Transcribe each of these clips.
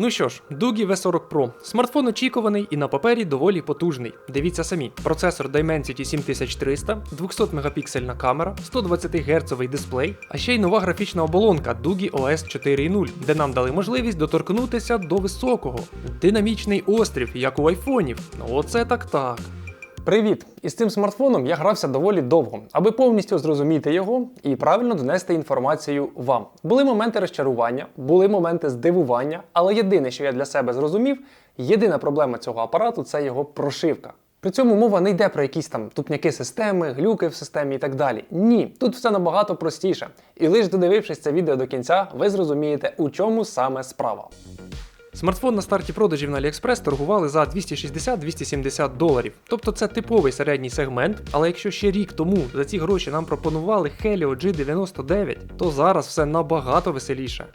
Ну що ж, Дугі V40 Pro. Смартфон очікуваний і на папері доволі потужний. Дивіться самі: процесор Dimensity 7300, 200 мегапіксельна камера, 120 Гц дисплей, а ще й нова графічна оболонка Дугі OS 4.0, де нам дали можливість доторкнутися до високого. Динамічний острів, як у айфонів. Ну оце так так. Привіт! Із цим смартфоном я грався доволі довго, аби повністю зрозуміти його і правильно донести інформацію вам. Були моменти розчарування, були моменти здивування, але єдине, що я для себе зрозумів, єдина проблема цього апарату це його прошивка. При цьому мова не йде про якісь там тупняки системи, глюки в системі і так далі. Ні, тут все набагато простіше. І лише додивившись це відео до кінця, ви зрозумієте, у чому саме справа. Смартфон на старті продажів на AliExpress торгували за 260-270 доларів. Тобто це типовий середній сегмент, але якщо ще рік тому за ці гроші нам пропонували Helio G99, то зараз все набагато веселіше.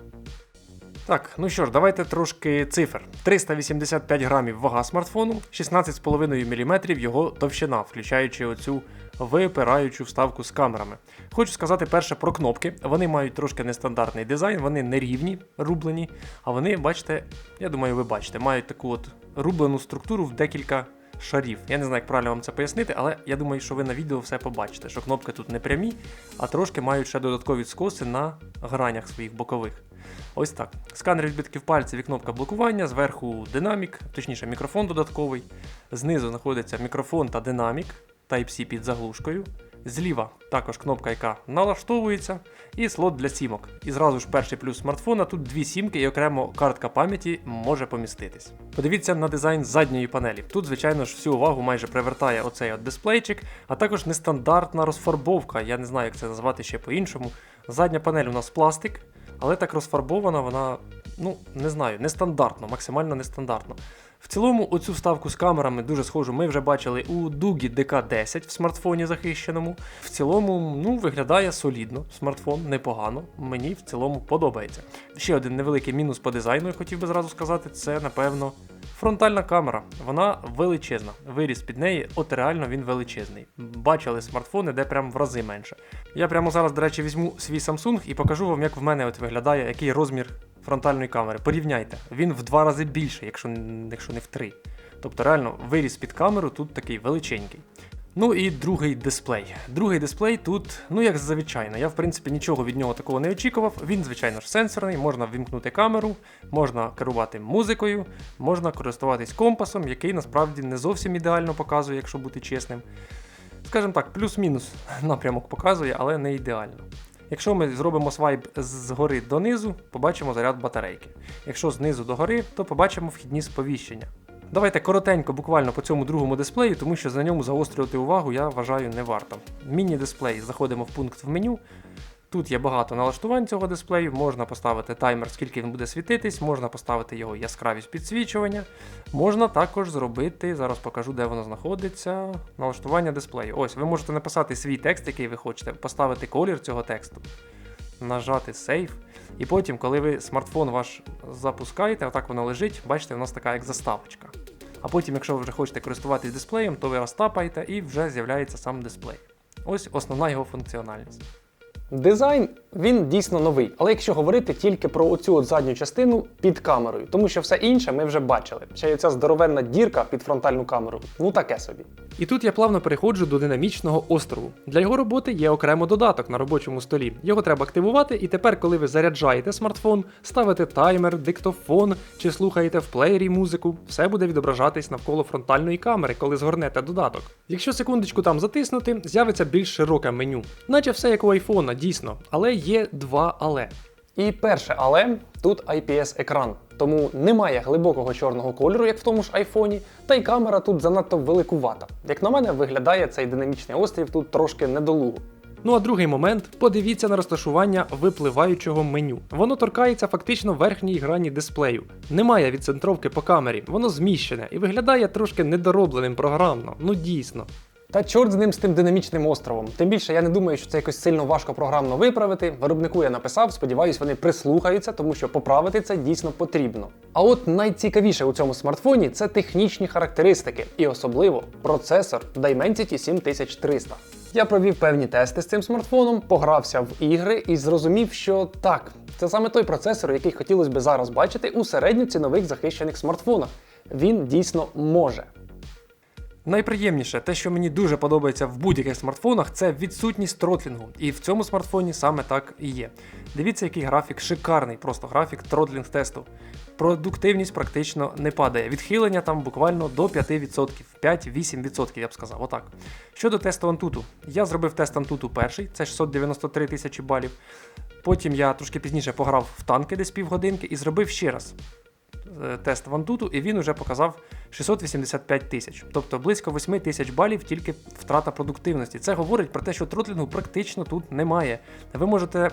Так, ну що ж, давайте трошки цифр. 385 грамів вага смартфону, 16,5 мм його товщина, включаючи оцю випираючу вставку з камерами. Хочу сказати перше про кнопки. Вони мають трошки нестандартний дизайн, вони не рівні, рублені, а вони, бачите, я думаю, ви бачите, мають таку от рублену структуру в декілька шарів. Я не знаю, як правильно вам це пояснити, але я думаю, що ви на відео все побачите, що кнопки тут не прямі, а трошки мають ще додаткові скоси на гранях своїх бокових. Ось так. Сканер відбитків пальців і кнопка блокування, зверху динамік, точніше мікрофон додатковий. Знизу знаходиться мікрофон та динамік, Type-C під заглушкою. Зліва також кнопка, яка налаштовується, і слот для сімок. І зразу ж перший плюс смартфона, тут дві сімки і окремо картка пам'яті може поміститись. Подивіться на дизайн задньої панелі. Тут, звичайно ж, всю увагу майже привертає оцей от дисплейчик, а також нестандартна розфарбовка. Я не знаю, як це назвати ще по-іншому. Задня панель у нас пластик, але так розфарбована вона, ну, не знаю, нестандартно, максимально нестандартно. В цілому, оцю вставку з камерами дуже схожу, ми вже бачили у Дугі DK10 в смартфоні захищеному. В цілому, ну, виглядає солідно. Смартфон непогано. Мені в цілому подобається. Ще один невеликий мінус по дизайну, я хотів би зразу сказати, це, напевно, фронтальна камера. Вона величезна. Виріс під неї, от реально він величезний. Бачили смартфони, де прям в рази менше. Я прямо зараз, до речі, візьму свій Samsung і покажу вам, як в мене от виглядає, який розмір фронтальної камери. Порівняйте, він в два рази більший, якщо, якщо не в три. Тобто, реально, виріс під камеру тут такий величенький. Ну і другий дисплей. Другий дисплей тут, ну як звичайно, я в принципі нічого від нього такого не очікував. Він, звичайно ж, сенсорний, можна ввімкнути камеру, можна керувати музикою, можна користуватись компасом, який насправді не зовсім ідеально показує, якщо бути чесним. Скажімо так, плюс-мінус напрямок показує, але не ідеально. Якщо ми зробимо свайп згори донизу, побачимо заряд батарейки. Якщо знизу до гори, то побачимо вхідні сповіщення. Давайте коротенько, буквально по цьому другому дисплею, тому що на ньому загострювати увагу я вважаю не варто. Міні-дисплей, заходимо в пункт в меню. Тут є багато налаштувань цього дисплею, можна поставити таймер, скільки він буде світитись, можна поставити його яскравість підсвічування. Можна також зробити, зараз покажу, де воно знаходиться. Налаштування дисплею. Ось, ви можете написати свій текст, який ви хочете, поставити колір цього тексту, нажати Save. І потім, коли ви смартфон ваш запускаєте, отак воно лежить, бачите, у нас така як заставочка. А потім, якщо ви вже хочете користуватись дисплеєм, то ви розтапаєте і вже з'являється сам дисплей. Ось основна його функціональність. Дизайн він дійсно новий, але якщо говорити тільки про оцю от задню частину під камерою, тому що все інше ми вже бачили. Ще й оця здоровенна дірка під фронтальну камеру. Ну таке собі. І тут я плавно переходжу до динамічного острову. Для його роботи є окремо додаток на робочому столі. Його треба активувати, і тепер, коли ви заряджаєте смартфон, ставите таймер, диктофон чи слухаєте в плеєрі музику, все буде відображатись навколо фронтальної камери, коли згорнете додаток. Якщо секундочку там затиснути, з'явиться більш широке меню, наче все як у айфона, дійсно, але є два але. І перше але тут IPS-екран, тому немає глибокого чорного кольору, як в тому ж айфоні, та й камера тут занадто великувата. Як на мене, виглядає цей динамічний острів тут трошки недолуго. Ну а другий момент подивіться на розташування випливаючого меню. Воно торкається фактично верхній грані дисплею. Немає відцентровки по камері, воно зміщене і виглядає трошки недоробленим програмно. Ну дійсно. Та чорт з ним з тим динамічним островом. Тим більше я не думаю, що це якось сильно важко програмно виправити. Виробнику я написав, сподіваюсь, вони прислухаються, тому що поправити це дійсно потрібно. А от найцікавіше у цьому смартфоні це технічні характеристики, і особливо процесор Dimensity 7300. Я провів певні тести з цим смартфоном, погрався в ігри і зрозумів, що так, це саме той процесор, який хотілося б зараз бачити у середньоцінових захищених смартфонах. Він дійсно може. Найприємніше, те, що мені дуже подобається в будь-яких смартфонах, це відсутність тротлінгу. І в цьому смартфоні саме так і є. Дивіться, який графік шикарний, просто графік тротлінг тесту. Продуктивність практично не падає. Відхилення там буквально до 5%, 5-8%, я б сказав. Отак. Щодо тесту Antutu, я зробив тест Antutu перший, це 693 тисячі балів. Потім я трошки пізніше пограв в танки десь півгодинки і зробив ще раз тест Вантуту, і він вже показав 685 тисяч, тобто близько 8 тисяч балів тільки втрата продуктивності. Це говорить про те, що тротлінгу практично тут немає. Ви можете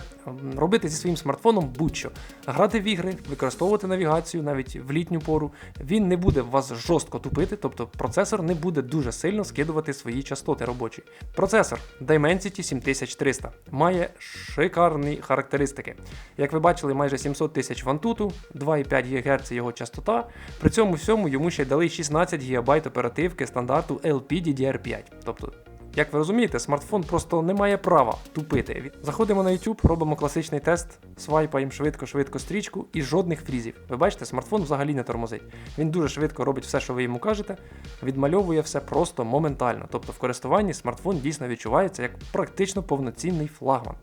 робити зі своїм смартфоном будь-що, грати в ігри, використовувати навігацію навіть в літню пору. Він не буде вас жорстко тупити, тобто процесор не буде дуже сильно скидувати свої частоти робочі. Процесор Dimensity 7300 має шикарні характеристики. Як ви бачили, майже 700 тисяч вантуту, 2,5 ГГц його частота. При цьому всьому йому ще дали 16 ГБ оперативки стандарту LPDDR5. Тобто, як ви розумієте, смартфон просто не має права тупити. Заходимо на YouTube, робимо класичний тест, свайпаємо швидко-швидко стрічку і жодних фрізів. Ви бачите, смартфон взагалі не тормозить. Він дуже швидко робить все, що ви йому кажете, відмальовує все просто моментально. Тобто в користуванні смартфон дійсно відчувається як практично повноцінний флагман.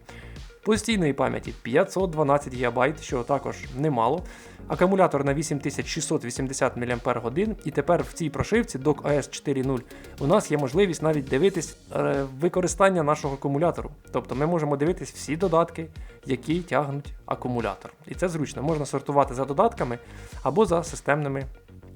Постійної пам'яті 512 ГБ, що також немало. Акумулятор на 8680 мАч, і тепер в цій прошивці Dock OS 4.0 у нас є можливість навіть дивитись е, використання нашого акумулятору. Тобто ми можемо дивитись всі додатки, які тягнуть акумулятор. І це зручно. Можна сортувати за додатками або за системними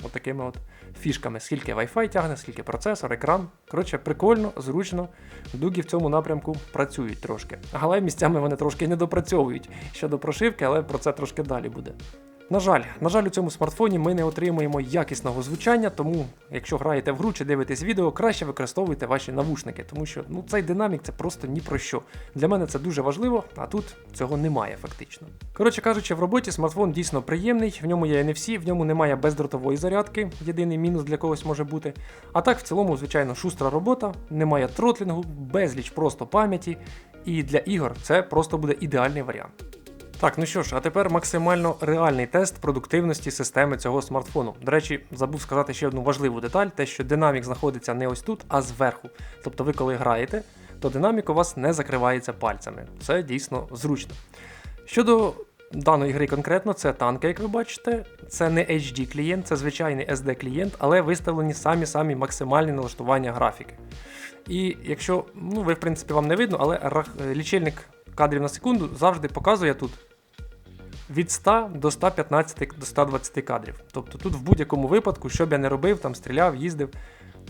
отакими от фішками, скільки Wi-Fi тягне, скільки процесор, екран. Коротше, прикольно, зручно. Дуги в цьому напрямку працюють трошки. Але місцями вони трошки не допрацьовують щодо прошивки, але про це трошки далі буде. На жаль, на жаль, у цьому смартфоні ми не отримуємо якісного звучання, тому якщо граєте в гру чи дивитесь відео, краще використовуйте ваші навушники, тому що ну, цей динамік це просто ні про що. Для мене це дуже важливо, а тут цього немає фактично. Коротше кажучи, в роботі смартфон дійсно приємний, в ньому є NFC, в ньому немає бездротової зарядки, єдиний мінус для когось може бути. А так, в цілому, звичайно, шустра робота, немає тротлінгу, безліч просто пам'яті, і для ігор це просто буде ідеальний варіант. Так, ну що ж, а тепер максимально реальний тест продуктивності системи цього смартфону. До речі, забув сказати ще одну важливу деталь: те, що динамік знаходиться не ось тут, а зверху. Тобто ви коли граєте, то динамік у вас не закривається пальцями. Це дійсно зручно. Щодо даної гри конкретно, це танки, як ви бачите. Це не HD клієнт, це звичайний SD клієнт, але виставлені самі-самі максимальні налаштування графіки. І якщо, ну ви в принципі вам не видно, але рах- лічильник кадрів на секунду завжди показує тут від 100 до 115 до 120 кадрів. Тобто тут в будь-якому випадку, що б я не робив, там стріляв, їздив,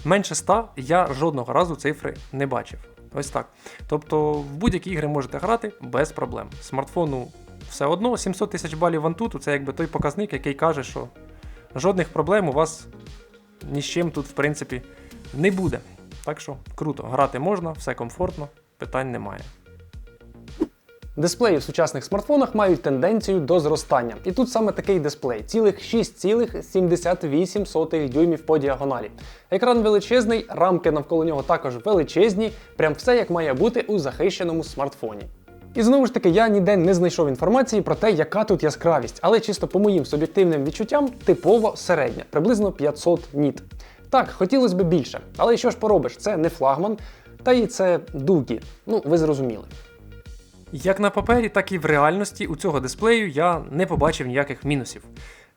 менше 100 я жодного разу цифри не бачив. Ось так. Тобто в будь-які ігри можете грати без проблем. Смартфону все одно 700 тисяч балів Antutu це якби той показник, який каже, що жодних проблем у вас ні з чим тут, в принципі, не буде. Так що круто, грати можна, все комфортно, питань немає. Дисплеї в сучасних смартфонах мають тенденцію до зростання. І тут саме такий дисплей цілих 6,78 дюймів по діагоналі. Екран величезний, рамки навколо нього також величезні, прям все як має бути у захищеному смартфоні. І знову ж таки, я ніде не знайшов інформації про те, яка тут яскравість, але чисто по моїм суб'єктивним відчуттям, типово середня, приблизно 500 ніт. Так, хотілося б більше, але що ж поробиш, це не флагман, та й це дугі. Ну, ви зрозуміли. Як на папері, так і в реальності у цього дисплею я не побачив ніяких мінусів.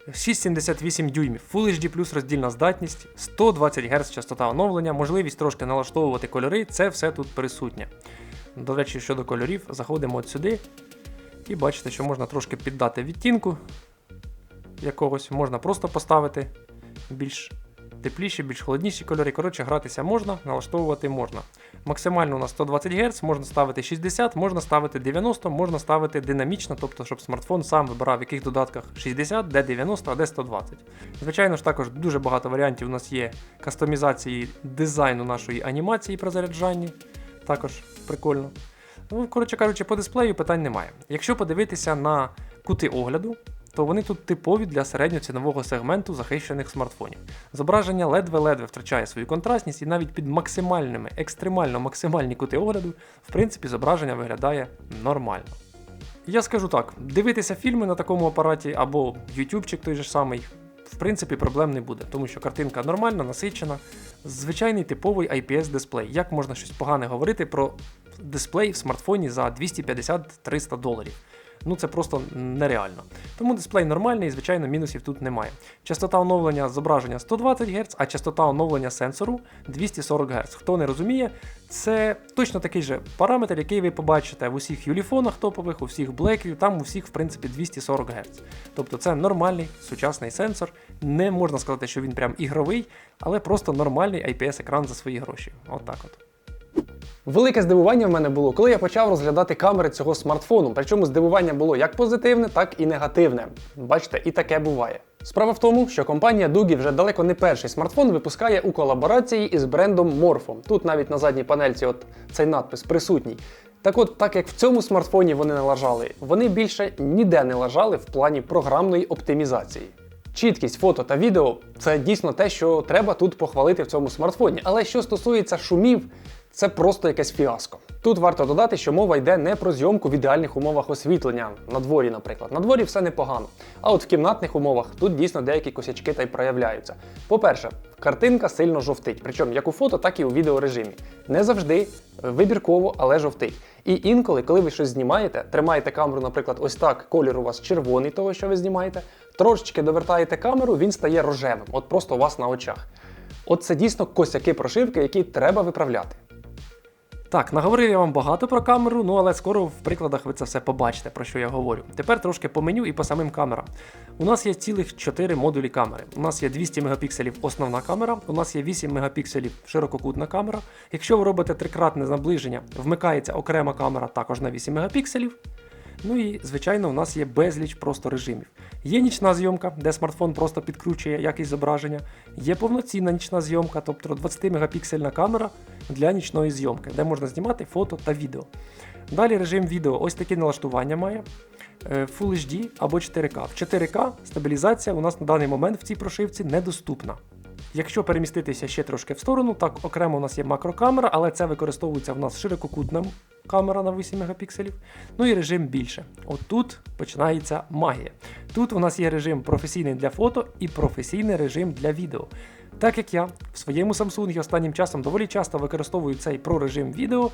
6,78 дюймів, Full HD плюс роздільна здатність, 120 Гц частота оновлення, можливість трошки налаштовувати кольори, це все тут присутнє. До речі, щодо кольорів, заходимо от сюди і бачите, що можна трошки піддати відтінку якогось, можна просто поставити більш тепліші, більш холодніші кольори. Коротше, гратися можна, налаштовувати можна. Максимально у нас 120 Гц, можна ставити 60, можна ставити 90, можна ставити динамічно, тобто, щоб смартфон сам вибирав, в яких додатках 60, де 90, а де 120. Звичайно ж, також дуже багато варіантів у нас є кастомізації дизайну нашої анімації при заряджанні. Також прикольно. Ну, коротше кажучи, по дисплею питань немає. Якщо подивитися на кути огляду, то вони тут типові для середньоцінового сегменту захищених смартфонів. Зображення ледве-ледве втрачає свою контрастність, і навіть під максимальними, екстремально максимальні кути огляду, в принципі, зображення виглядає нормально. Я скажу так: дивитися фільми на такому апараті або ютубчик той же самий, в принципі, проблем не буде, тому що картинка нормальна, насичена, звичайний типовий IPS дисплей. Як можна щось погане говорити про дисплей в смартфоні за 250-300 доларів? Ну це просто нереально. Тому дисплей нормальний і, звичайно, мінусів тут немає. Частота оновлення зображення 120 Гц, а частота оновлення сенсору 240 Гц. Хто не розуміє, це точно такий же параметр, який ви побачите в усіх юліфонах топових, у всіх Blackview, там у всіх, в принципі, 240 Гц. Тобто це нормальний сучасний сенсор. Не можна сказати, що він прям ігровий, але просто нормальний IPS-екран за свої гроші. Отак от. Велике здивування в мене було, коли я почав розглядати камери цього смартфону. Причому здивування було як позитивне, так і негативне. Бачите, і таке буває. Справа в тому, що компанія Дугі вже далеко не перший смартфон випускає у колаборації із брендом Morpho. Тут навіть на задній панельці от цей надпис присутній. Так от, так як в цьому смартфоні вони не лажали, вони більше ніде не лажали в плані програмної оптимізації. Чіткість фото та відео це дійсно те, що треба тут похвалити в цьому смартфоні. Але що стосується шумів, це просто якесь фіаско. Тут варто додати, що мова йде не про зйомку в ідеальних умовах освітлення, на дворі, наприклад. На дворі все непогано. А от в кімнатних умовах тут дійсно деякі косячки та й проявляються. По-перше, картинка сильно жовтить, причому як у фото, так і у відеорежимі. Не завжди е, вибірково, але жовтить. І інколи, коли ви щось знімаєте, тримаєте камеру, наприклад, ось так, колір у вас червоний, того, що ви знімаєте, трошечки довертаєте камеру, він стає рожевим, от просто у вас на очах. От це дійсно косяки прошивки, які треба виправляти. Так, наговорив я вам багато про камеру, ну але скоро в прикладах ви це все побачите, про що я говорю. Тепер трошки по меню і по самим камерам. У нас є цілих 4 модулі камери. У нас є 200 мегапікселів основна камера, у нас є 8 мегапікселів ширококутна камера. Якщо ви робите трикратне наближення, вмикається окрема камера також на 8 мегапікселів. Ну і, звичайно, у нас є безліч просто режимів. Є нічна зйомка, де смартфон просто підкручує якість зображення. Є повноцінна нічна зйомка, тобто 20-мегапіксельна камера для нічної зйомки, де можна знімати фото та відео. Далі режим відео ось такі налаштування має. Е, Full HD або 4К. В 4К стабілізація у нас на даний момент в цій прошивці недоступна. Якщо переміститися ще трошки в сторону, так окремо у нас є макрокамера, але це використовується в нас ширококутна камера на 8 мегапікселів. Ну і режим більше. От тут починається магія. Тут у нас є режим професійний для фото і професійний режим для відео. Так як я в своєму Samsung останнім часом доволі часто використовую цей про режим відео,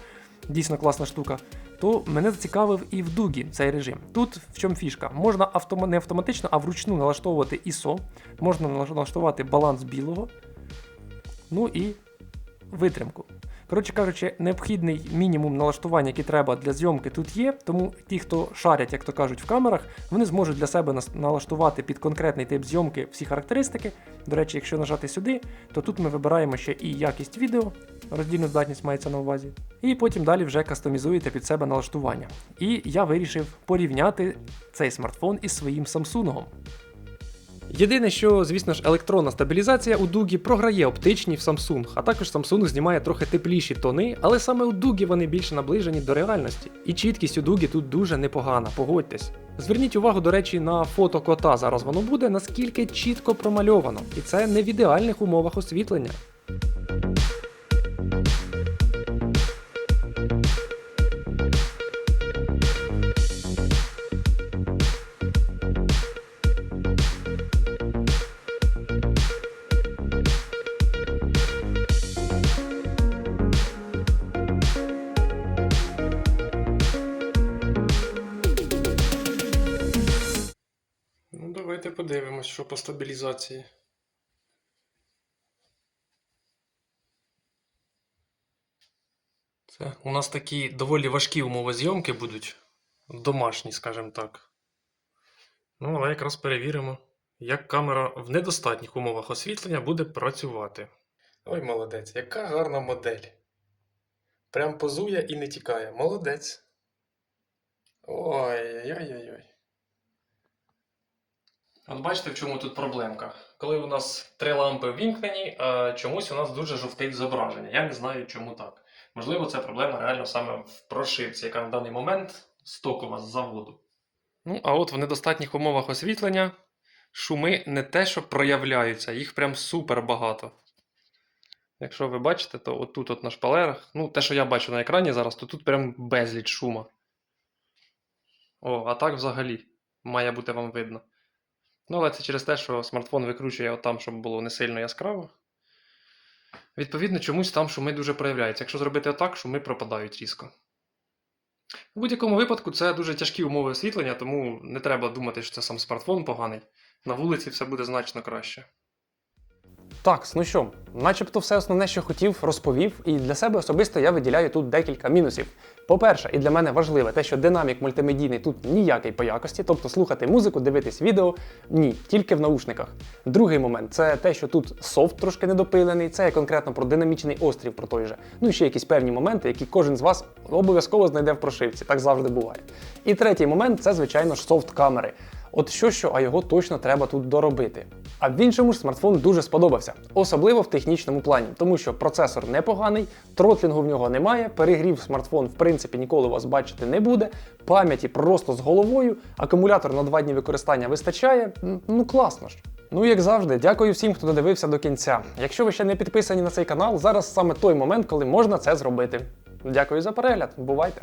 дійсно класна штука, то мене зацікавив і в Дугі цей режим. Тут в чому фішка? Можна автом... не автоматично, а вручну налаштовувати ISO, можна налаштувати баланс білого, ну і витримку. Коротше кажучи, необхідний мінімум налаштувань, які треба для зйомки, тут є. Тому ті, хто шарять, як то кажуть, в камерах, вони зможуть для себе налаштувати під конкретний тип зйомки всі характеристики. До речі, якщо нажати сюди, то тут ми вибираємо ще і якість відео, роздільну здатність мається на увазі. І потім далі вже кастомізуєте під себе налаштування. І я вирішив порівняти цей смартфон із своїм Samsung. Єдине, що, звісно ж, електронна стабілізація у Дугі програє оптичній в Samsung, а також Samsung знімає трохи тепліші тони, але саме у Дугі вони більше наближені до реальності. І чіткість у Дугі тут дуже непогана, погодьтесь. Зверніть увагу, до речі, на фото кота зараз воно буде, наскільки чітко промальовано, і це не в ідеальних умовах освітлення. По стабілізації. Це у нас такі доволі важкі умови зйомки будуть. Домашні, скажімо так. Ну, але якраз перевіримо, як камера в недостатніх умовах освітлення буде працювати. Ой, молодець, яка гарна модель. Прям позує і не тікає. Молодець. Ой-ой-ой-ой. От бачите, в чому тут проблемка. Коли у нас три лампи ввімкнені, а чомусь у нас дуже жовтить зображення. Я не знаю, чому так. Можливо, це проблема реально саме в прошивці, яка на даний момент стокова з заводу. Ну, а от в недостатніх умовах освітлення шуми не те, що проявляються, їх прям супер багато. Якщо ви бачите, то отут от на шпалерах, ну, те, що я бачу на екрані зараз, то тут прям безліч шума. О, а так взагалі має бути вам видно. Ну, але це через те, що смартфон викручує отам, щоб було не сильно яскраво. Відповідно, чомусь там шуми дуже проявляються. Якщо зробити отак, шуми пропадають різко. У будь-якому випадку це дуже тяжкі умови освітлення, тому не треба думати, що це сам смартфон поганий. На вулиці все буде значно краще. Так, ну що, начебто все основне, що хотів, розповів, і для себе особисто я виділяю тут декілька мінусів. По-перше, і для мене важливе те, що динамік мультимедійний тут ніякий по якості, тобто слухати музику, дивитись відео ні, тільки в наушниках. Другий момент це те, що тут софт трошки недопилений, це я конкретно про динамічний острів, про той же. Ну і ще якісь певні моменти, які кожен з вас обов'язково знайде в прошивці, так завжди буває. І третій момент це, звичайно ж, софт камери. От що що, а його точно треба тут доробити. А в іншому ж смартфон дуже сподобався, особливо в технічному плані, тому що процесор непоганий, тротлінгу в нього немає, перегрів смартфон в принципі ніколи вас бачити не буде, пам'яті просто з головою, акумулятор на два дні використання вистачає. Ну класно ж. Ну, як завжди, дякую всім, хто додивився до кінця. Якщо ви ще не підписані на цей канал, зараз саме той момент, коли можна це зробити. Дякую за перегляд. Бувайте!